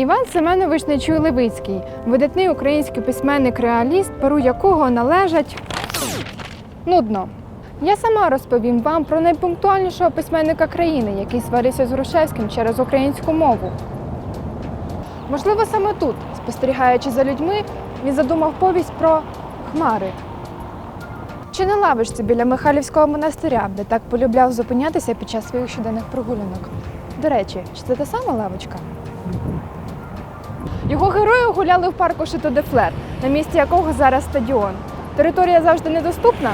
Іван Семенович Нечуй Левицький, видатний український письменник-реаліст, перу якого належать нудно. Я сама розповім вам про найпунктуальнішого письменника країни, який сварився з Грушевським через українську мову. Можливо, саме тут, спостерігаючи за людьми, він задумав повість про хмари. Чи на лавишці біля Михайлівського монастиря, де так полюбляв зупинятися під час своїх щоденних прогулянок? До речі, чи це та сама лавочка? Його герої гуляли в парку Шито де Флер, на місці якого зараз стадіон. Територія завжди недоступна.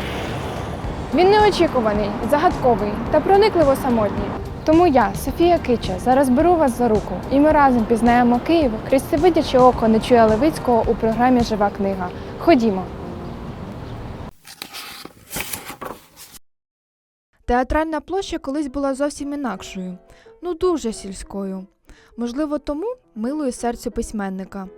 Він неочікуваний, загадковий та проникливо самотній. Тому я, Софія Кича, зараз беру вас за руку, і ми разом пізнаємо Київ крізь всевидяче око Нечуя Левицького у програмі Жива книга. Ходімо. Театральна площа колись була зовсім інакшою, ну дуже сільською. Можливо, тому милою серцю письменника.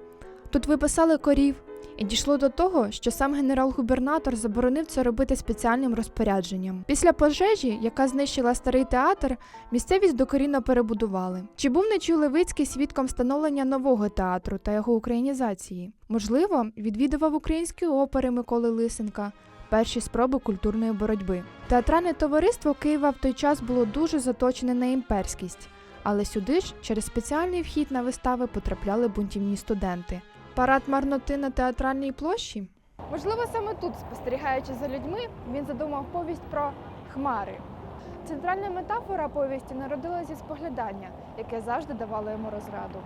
Тут виписали корів, і дійшло до того, що сам генерал-губернатор заборонив це робити спеціальним розпорядженням. Після пожежі, яка знищила старий театр, місцевість докорінно перебудували. Чи був Нечуй Левицький свідком встановлення нового театру та його українізації? Можливо, відвідував українські опери Миколи Лисенка. Перші спроби культурної боротьби. Театральне товариство Києва в той час було дуже заточене на імперськість, але сюди ж через спеціальний вхід на вистави потрапляли бунтівні студенти. Парад марноти на театральній площі? Можливо, саме тут, спостерігаючи за людьми, він задумав повість про хмари. Центральна метафора повісті народилася зі споглядання, яке завжди давало йому розраду.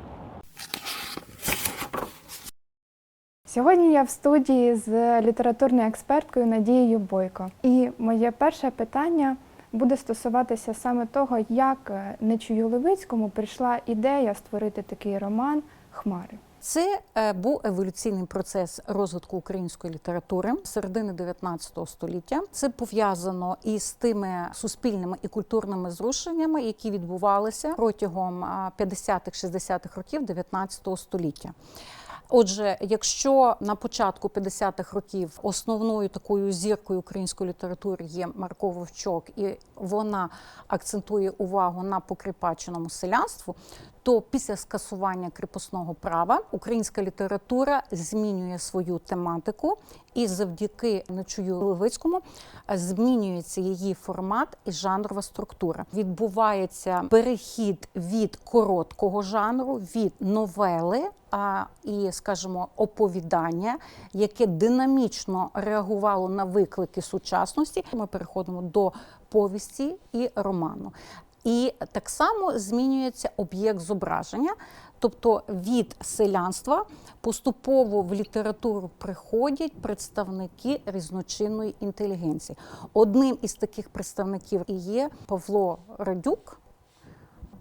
Сьогодні я в студії з літературною експерткою Надією Бойко. І моє перше питання буде стосуватися саме того, як е, Нечую Левицькому прийшла ідея створити такий роман Хмари. Це е, був еволюційний процес розвитку української літератури середини 19 століття. Це пов'язано із тими суспільними і культурними зрушеннями, які відбувалися протягом а, 50-х-60-х років 19 століття. Отже, якщо на початку 50-х років основною такою зіркою української літератури є Марко Вовчок, і вона акцентує увагу на покріпаченому селянству, то після скасування кріпосного права українська література змінює свою тематику, і завдяки Нечую Левицькому е, змінюється її формат і жанрова структура. Відбувається перехід від короткого жанру, від новели а, і, скажімо, оповідання, яке динамічно реагувало на виклики сучасності. Ми переходимо до повісті і роману. І так само змінюється об'єкт зображення, тобто від селянства поступово в літературу приходять представники різночинної інтелігенції. Одним із таких представників і є Павло Радюк,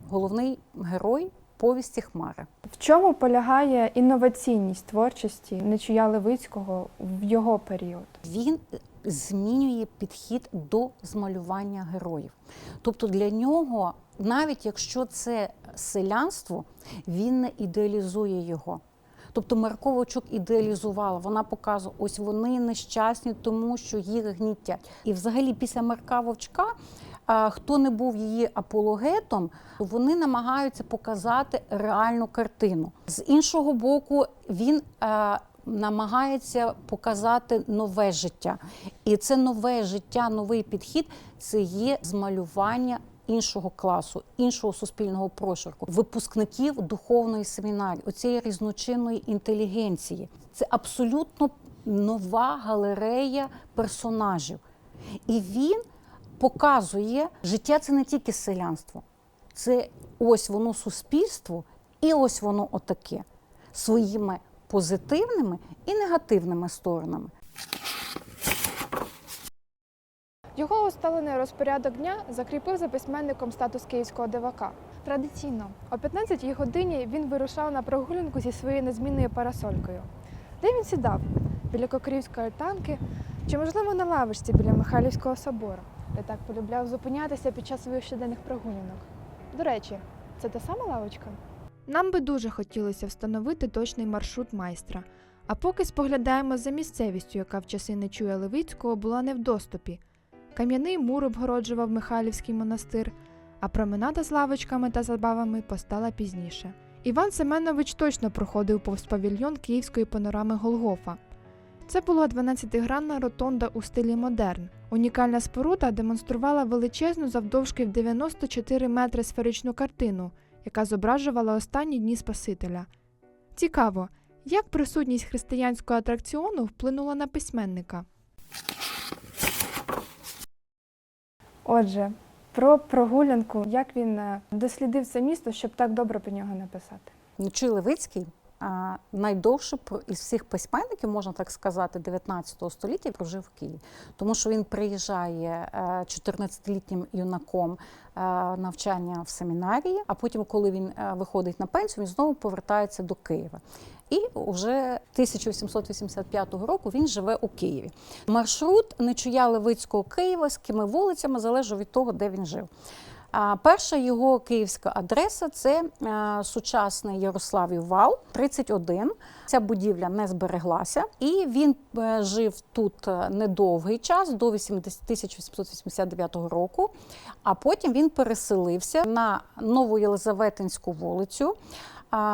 головний герой повісті Хмари. В чому полягає інноваційність творчості Нечуя Левицького в його період? Він змінює підхід до змалювання героїв. Тобто для нього, навіть якщо це селянство, він не ідеалізує його. Тобто Марко Вовчук ідеалізувала, вона показує, ось вони нещасні, тому що їх гнітять. І взагалі після Марка Вовчка, хто не був її апологетом, вони намагаються показати реальну картину. З іншого боку, він намагається показати нове життя. І це нове життя, новий підхід це є змалювання іншого класу, іншого суспільного прошарку, випускників духовної семінарії, оцієї різночинної інтелігенції. Це абсолютно нова галерея персонажів. І він показує, життя це не тільки селянство, це ось воно суспільство, і ось воно отаке своїми позитивними і негативними сторонами. Його усталений розпорядок дня закріпив за письменником статус київського дивака. Традиційно, о 15-й годині він вирушав на прогулянку зі своєю незмінною парасолькою. Де він сідав? Біля Кокрівської альтанки чи, можливо, на лавочці біля Михайлівського собору, де так полюбляв зупинятися під час своїх щоденних прогулянок. До речі, це та сама лавочка? Нам би дуже хотілося встановити точний маршрут майстра. А поки споглядаємо за місцевістю, яка в часи Нечуя Левицького була не в доступі. Кам'яний мур обгороджував Михайлівський монастир, а променада з лавочками та забавами постала пізніше. Іван Семенович точно проходив повз павільйон київської панорами Голгофа. Це була 12-гранна ротонда у стилі модерн. Унікальна споруда демонструвала величезну завдовжки в 94 метри сферичну картину, яка зображувала останні дні Спасителя. Цікаво, як присутність християнського атракціону вплинула на письменника. Отже, про прогулянку, як він е, дослідив це місто, щоб так добре про нього написати. Чуй Левицький найдовше із всіх письменників, можна так сказати, 19 століття прожив в Києві. Тому що він приїжджає е, 14-літнім юнаком е, навчання в семінарії, а потім, коли він е, виходить на пенсію, він знову повертається до Києва. І вже 1885 року він живе у Києві. Маршрут Нечуя Левицького Києва з київськими вулицями залежав від того, де він жив. Перша його київська адреса це е, сучасний Ярославів вал 31. Ця будівля не збереглася, і він е, жив тут е, недовгий час до 80 1889 року. А потім він переселився на Новоєлизаветинську вулицю.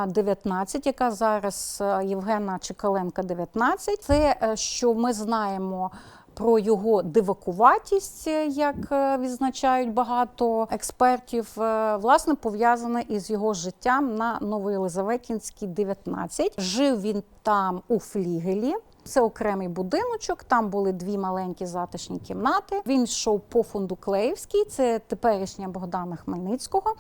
19, яка зараз Євгена Чекаленка 19. Це що ми знаємо про його дивакуватість, е, як е, відзначають багато експертів, е, власне пов'язане із його життям на Новоєлизаветінській 19. Жив він там у флігелі. Це окремий будиночок, там були дві маленькі затишні кімнати. Він йшов по фонду Клеївський, це теперішня Богдана Хмельницького,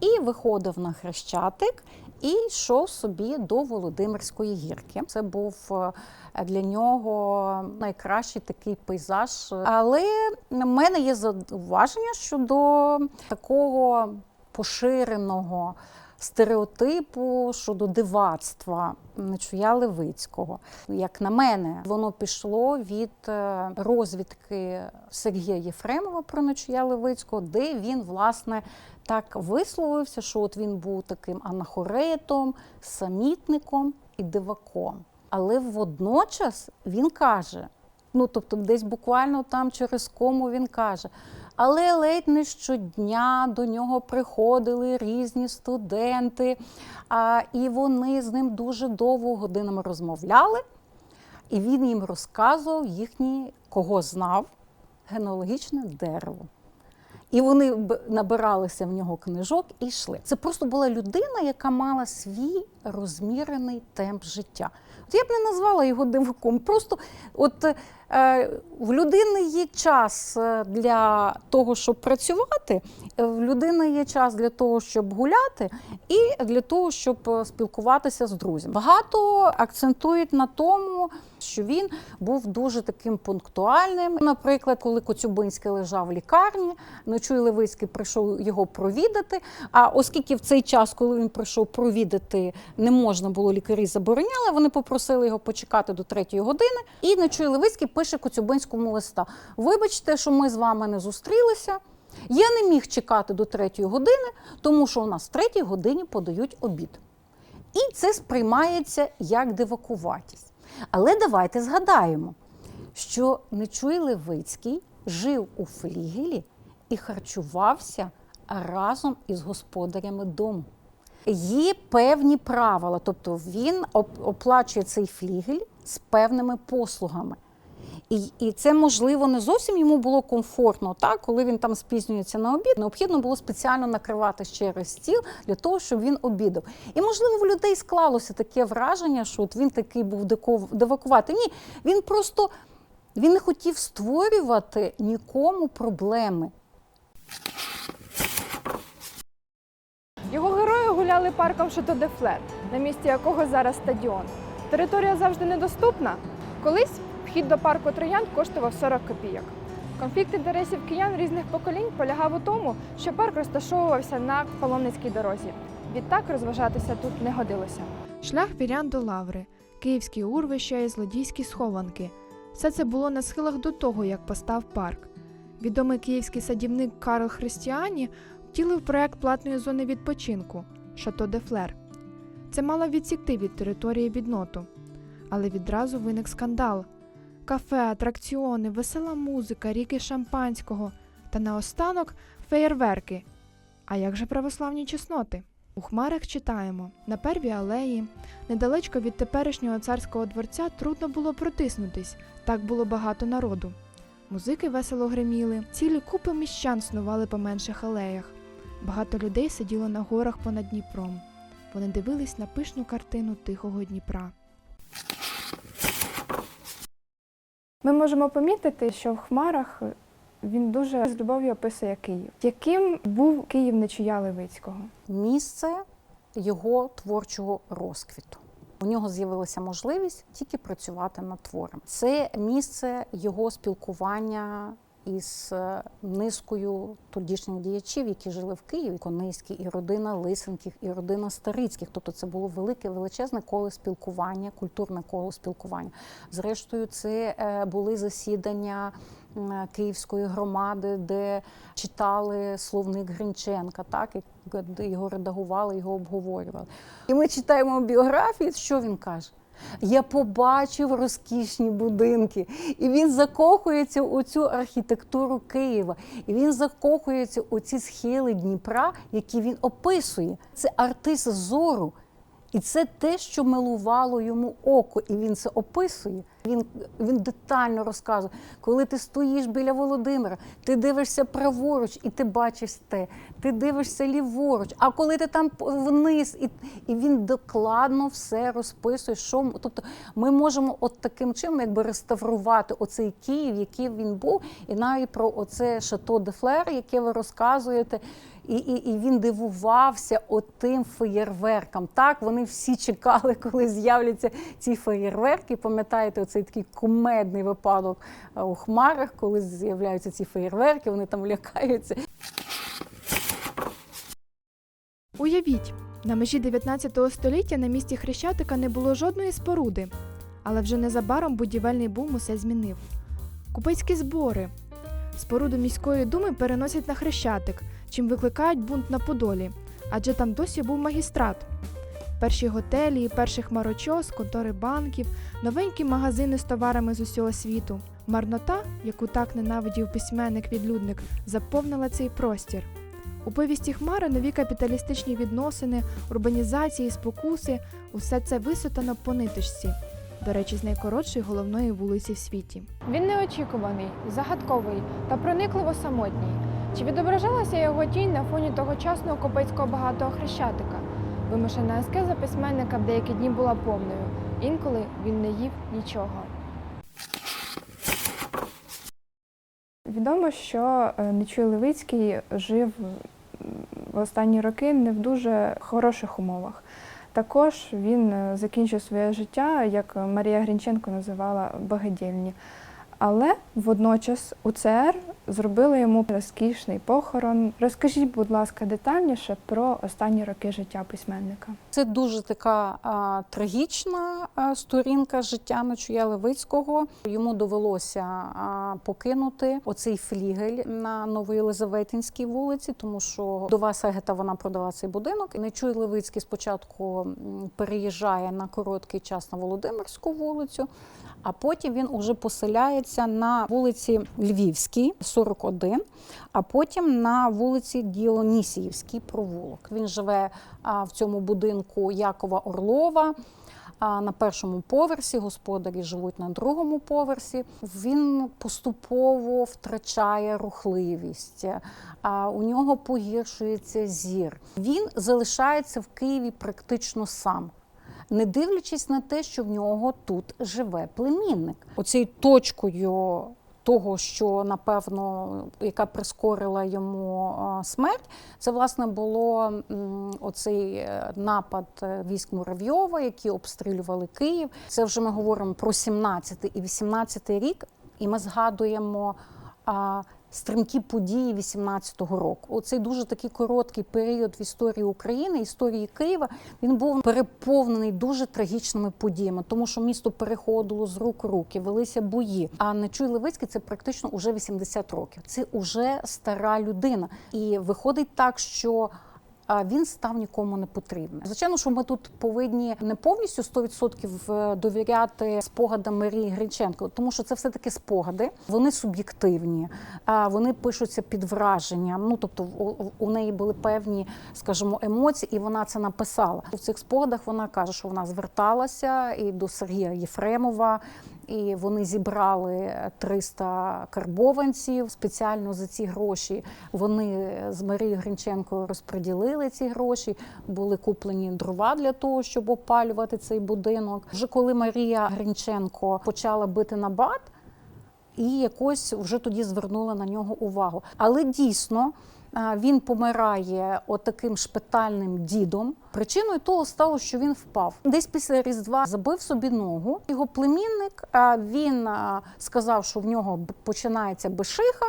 і виходив на хрещатик і йшов собі до Володимирської гірки. Це був е, для нього найкращий такий пейзаж. Але в мене є зауваження щодо такого поширеного стереотипу щодо дивацтва Нечуя Левицького. Як на мене, воно пішло від е, розвідки Сергія Єфремова про Нечуя Левицького, де він, власне, так висловився, що от він був таким анахоретом, самітником і диваком. Але водночас він каже: ну тобто, десь буквально там через кому він каже. Але ледь не щодня до нього приходили різні студенти, а, і вони з ним дуже довго годинами розмовляли, і він їм розказував їхні, кого знав, генеалогічне дерево. І вони б- набиралися в нього книжок і йшли. Це просто була людина, яка мала свій розмірений темп життя. От я б не назвала його диваком. Просто от е, в людини є час е, для того, щоб працювати, в людини є час для того, щоб гуляти, і для того, щоб е, спілкуватися з друзями. Багато акцентують на тому, що він був дуже таким пунктуальним. Наприклад, коли Коцюбинський лежав в лікарні, Нечуй Левицький прийшов його провідати. А оскільки в цей час, коли він прийшов провідати, не можна було лікарі забороняли, вони попросили його почекати до третьої години. І Нечуй Левицький пише Коцюбинському листа: Вибачте, що ми з вами не зустрілися. Я не міг чекати до третьої години, тому що у нас в третій годині подають обід. І це сприймається як дивакуватість. Але давайте згадаємо, що Нечуй Левицький жив у флігелі і харчувався разом із господарями дому. Є певні правила, тобто він оплачує цей флігель з певними послугами. І, і це можливо не зовсім йому було комфортно, так коли він там спізнюється на обід, необхідно було спеціально накривати ще раз стіл для того, щоб він обідав. І можливо в людей склалося таке враження, що от він такий був дивакуватий. Ні, він просто він не хотів створювати нікому проблеми. Його герої гуляли парком Шато де Флер, на місці якого зараз стадіон. Територія завжди недоступна. Колись вхід до парку Троянд коштував 40 копійок. Конфлікт інтересів киян різних поколінь полягав у тому, що парк розташовувався на паломницькій дорозі. Відтак розважатися тут не годилося. Шлях вірян до лаври, київські урвища і злодійські схованки. Все це було на схилах до того, як постав парк. Відомий київський садівник Карл Христіані втілив проект платної зони відпочинку Шато де Флер. Це мало відсікти від території бідноту. Але відразу виник скандал: кафе, атракціони, весела музика, ріки шампанського та наостанок феєрверки. А як же православні чесноти? У хмарах читаємо на первій алеї, недалечко від теперішнього царського дворця трудно було протиснутись, так було багато народу. Музики весело гриміли, цілі купи міщан снували по менших алеях. Багато людей сиділо на горах понад Дніпром. Вони дивились на пишну картину тихого Дніпра. Ми можемо помітити, що в хмарах він дуже з любов'ю описує Київ. Яким був Київ Нечуя Левицького? Місце його творчого розквіту. У нього з'явилася можливість тільки працювати над твором. Це місце його спілкування із е, низкою тодішніх діячів, які жили в Києві. Кониський, і родина Лисенків, і родина Старицьких. Тобто це було велике величезне коло спілкування, культурне коло спілкування. Зрештою, це е, були засідання Київської громади, де читали словник Гринченка, так його редагували, його обговорювали. І ми читаємо біографії, що він каже. Я побачив розкішні будинки, і він закохується у цю архітектуру Києва, і він закохується у ці схили Дніпра, які він описує. Це артист зору, і це те, що милувало йому око, і він це описує. Він, він детально розказує, коли ти стоїш біля Володимира, ти дивишся праворуч і ти бачиш те, ти дивишся ліворуч. А коли ти там вниз, і, і він докладно все розписує, що тобто ми можемо от таким чином якби реставрувати оцей Київ, який він був, і навіть про оце Шато де Флер, яке ви розказуєте. І, і, і він дивувався отим феєрверкам. Так, вони всі чекали, коли з'являться ці феєрверки. Пам'ятаєте, оцей такий кумедний випадок е, у хмарах, коли з'являються ці феєрверки, вони там лякаються. Уявіть, на межі 19 століття на місці Хрещатика не було жодної споруди, але вже незабаром будівельний бум усе змінив. Купецькі збори. Споруду міської думи переносять на Хрещатик, чим викликають бунт на Подолі, адже там досі був магістрат. Перші готелі, перший хмарочос, контори банків, новенькі магазини з товарами з усього світу. Марнота, яку так ненавидів письменник-відлюдник, заповнила цей простір. У повісті Хмари нові капіталістичні відносини, урбанізації, спокуси усе це висотано по ниточці. До речі, з найкоротшої головної вулиці в світі. Він неочікуваний, загадковий та проникливо самотній. Чи відображалася його тінь на фоні тогочасного копецького багатого хрещатика? Вимушена аскеза письменника в деякі дні була повною. Інколи він не їв нічого. Відомо, що е, Нечуй Левицький жив в останні роки не в дуже хороших умовах. Також він е, закінчив своє життя, як Марія Грінченко називала багадільні. Але водночас УЦР зробили йому розкішний похорон. Розкажіть, будь ласка, детальніше про останні роки життя письменника. Це дуже така а, трагічна а, сторінка життя Нечуя Левицького. Йому довелося а, покинути оцей флігель на Новоєлизаветинській вулиці, тому що до Сегета вона продала цей будинок. Нечуй Левицький спочатку переїжджає на короткий час на Володимирську вулицю. А потім він уже поселяється на вулиці Львівській, 41, а потім на вулиці Діонісіївський провулок. Він живе в цьому будинку Якова Орлова. а, На першому поверсі господарі живуть на другому поверсі. Він поступово втрачає рухливість. а, У нього погіршується зір. Він залишається в Києві практично сам не дивлячись на те, що в нього тут живе племінник. Оцією точкою того, що напевно, яка прискорила йому смерть, це власне було оцей е, напад е, військ Муравйова, які обстрілювали Київ. Це вже ми говоримо про 17 і 18 рік, і ми згадуємо. Стрімкі події 18-го року. Оцей дуже такий короткий період в історії України, історії Києва. Він був переповнений дуже трагічними подіями, тому що місто переходило з рук руки, велися бої. А Нечуй Левицький це практично уже 80 років. Це уже стара людина. І виходить так, що він став нікому не потрібним. Звичайно, що ми тут повинні не повністю 100% довіряти спогадам Марії Гринченко, тому що це все таки спогади, вони суб'єктивні, вони пишуться під враженням. Ну тобто, у, у неї були певні, скажімо, емоції, і вона це написала. В цих спогадах вона каже, що вона зверталася і до Сергія Єфремова. І вони зібрали 300 карбованців спеціально за ці гроші. Вони з Марією Гринченко розподілили ці гроші, були куплені дрова для того, щоб опалювати цей будинок. Вже коли Марія Гринченко почала бити на бат, і якось вже тоді звернула на нього увагу. Але дійсно. Він помирає отаким шпитальним дідом. Причиною того стало, що він впав. Десь після Різдва забив собі ногу. Його племінник він сказав, що в нього починається бешиха,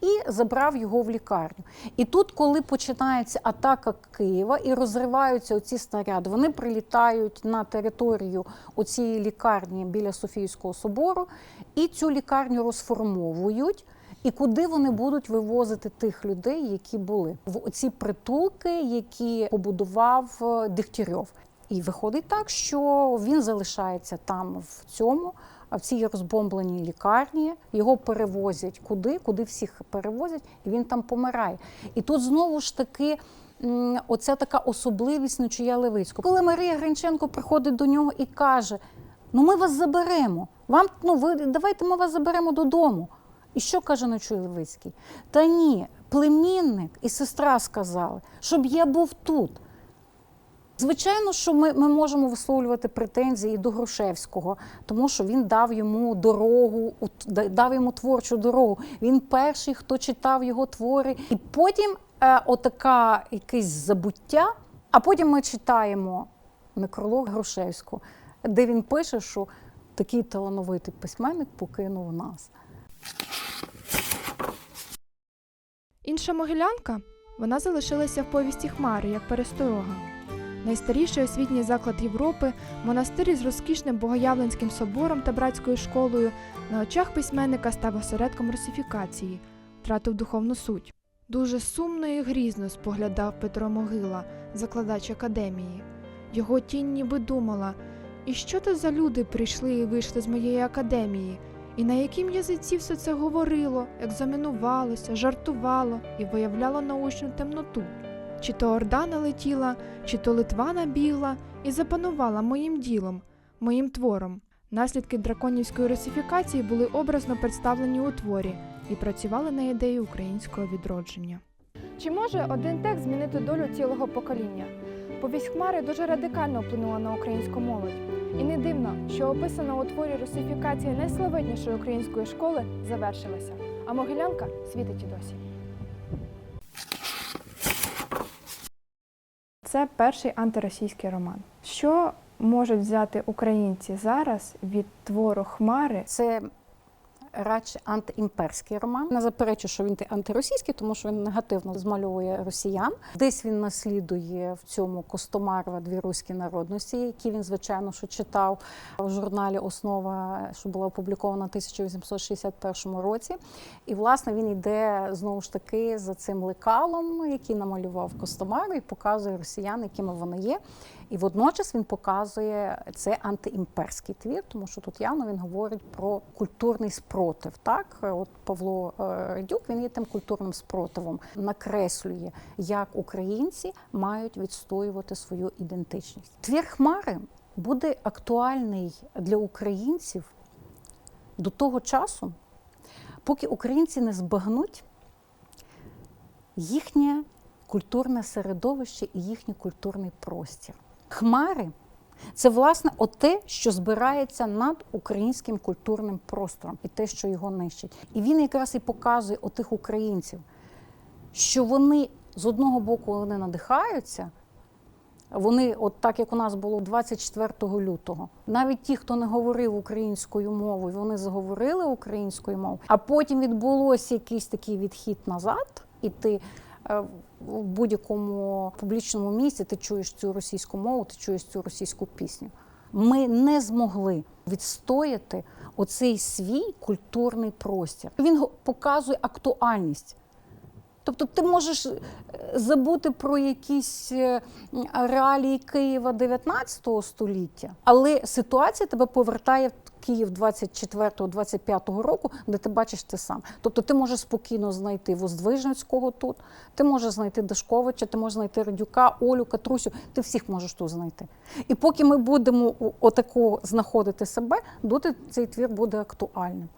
і забрав його в лікарню. І тут, коли починається атака Києва і розриваються оці снаряди, вони прилітають на територію оцієї лікарні біля Софійського собору, і цю лікарню розформовують. І куди вони будуть вивозити тих людей, які були в ці притулки, які побудував е, Дегтярьов. І виходить так, що він залишається там в цьому, а в цій розбомбленій лікарні. Його перевозять куди, куди всіх перевозять, і він там помирає. І тут знову ж таки. Оця така особливість Нечуя Левицького. Коли Марія Гринченко приходить до нього і каже: Ну, ми вас заберемо. Вам ну ви давайте ми вас заберемо додому. І що каже Нечуй Левицький? Та ні, племінник і сестра сказали, щоб я був тут. Звичайно, що ми, ми можемо висловлювати претензії до Грушевського, тому що він дав йому дорогу, дав йому творчу дорогу. Він перший, хто читав його твори. І потім е, отака якесь забуття. А потім ми читаємо некролог Грушевського, де він пише, що такий талановитий письменник покинув нас. Інша могилянка вона залишилася в повісті Хмари як пересторога. Найстаріший освітній заклад Європи, монастир із розкішним богоявленським собором та братською школою на очах письменника став осередком русифікації, втратив духовну суть. Дуже сумно і грізно споглядав Петро Могила, закладач академії. Його тінь ніби думала, і що то за люди прийшли і вийшли з моєї академії, і на яким язиці все це говорило, екзаменувалося, жартувало і виявляло научну темноту. Чи то орда налетіла, чи то Литва набігла і запанувала моїм ділом, моїм твором. Наслідки драконівської русифікації були образно представлені у творі і працювали на ідею українського відродження. Чи може один текст змінити долю цілого покоління? Повість Хмари дуже радикально вплинула на українську молодь. І не дивно, що описана у творі русифікація найславетнішої української школи завершилася, а Могилянка світить і досі. Це перший антиросійський роман. Що можуть взяти українці зараз від твору Хмари? Це радше антиімперський роман. Не заперечу, що він антиросійський, тому що він негативно змальовує росіян. Десь він наслідує в цьому Костомарова дві руські народності, які він, звичайно, що читав в журналі Основа, що була опублікована в 1861 році. І, власне, він йде знову ж таки за цим лекалом, який намалював Костомаров, і показує росіян, якими вони є. І водночас він показує це антиімперський твір, тому що тут явно він говорить про культурний спротив. Так, от Павло е, Радюк він є тим культурним спротивом, накреслює, як українці мають відстоювати свою ідентичність. Твір Хмари буде актуальний для українців до того часу, поки українці не збагнуть їхнє культурне середовище і їхній культурний простір. Хмари це власне оте, що збирається над українським культурним простором, і те, що його нищить. І він якраз і показує отих українців, що вони з одного боку вони надихаються. Вони, от так як у нас було 24 лютого, навіть ті, хто не говорив українською мовою, вони заговорили українською мовою, а потім відбулося якийсь такий відхід назад, і ти в будь-якому публічному місці ти чуєш цю російську мову, ти чуєш цю російську пісню. Ми не змогли відстояти оцей свій культурний простір. Він показує актуальність Тобто ти можеш е, забути про якісь е, реалії Києва 19 століття, але ситуація тебе повертає Київ 24-25 року, де ти бачиш це сам. Тобто ти можеш спокійно знайти Воздвижницького тут, ти можеш знайти Дашковича, ти можеш знайти Радюка, Олю, Катрусю, ти всіх можеш тут знайти. І поки ми будемо отако знаходити себе, доти цей твір буде актуальним.